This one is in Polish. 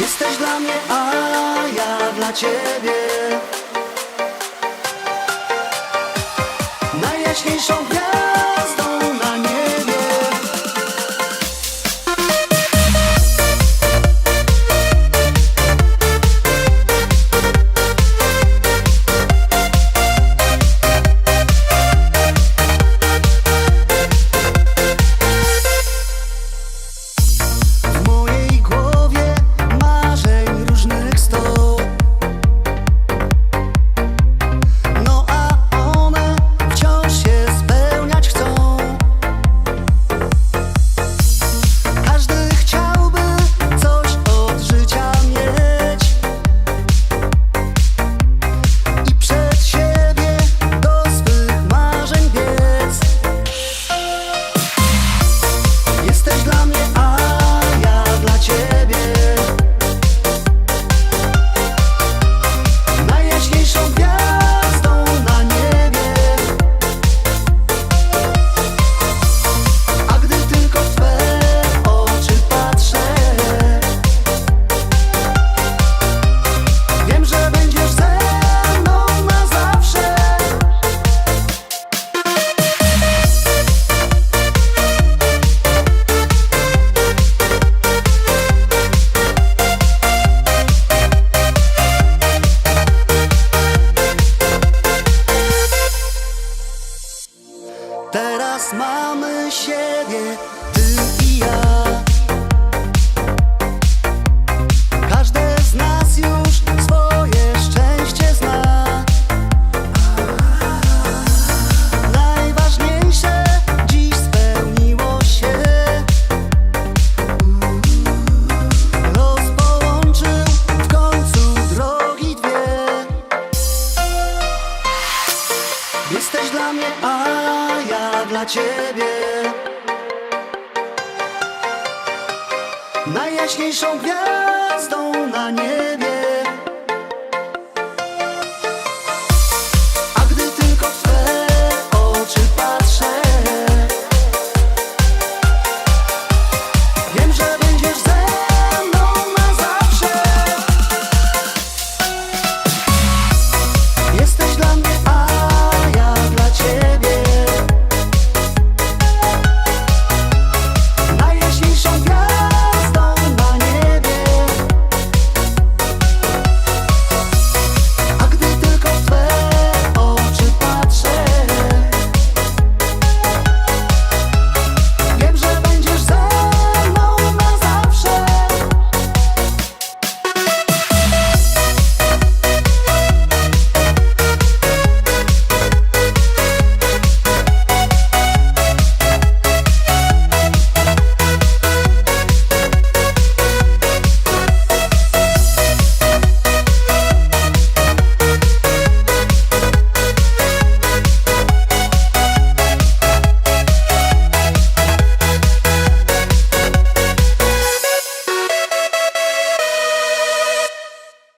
Jesteś dla mnie, a ja dla ciebie. Najjaśniejszą gwiazdą Teraz mamy siebie, ty i ja. Każde z nas już swoje szczęście zna. Najważniejsze dziś spełniło się. Los połączył w końcu drogi dwie. Jesteś dla mnie, a dla ciebie. Najjaśniejszą gwiazdą na niebie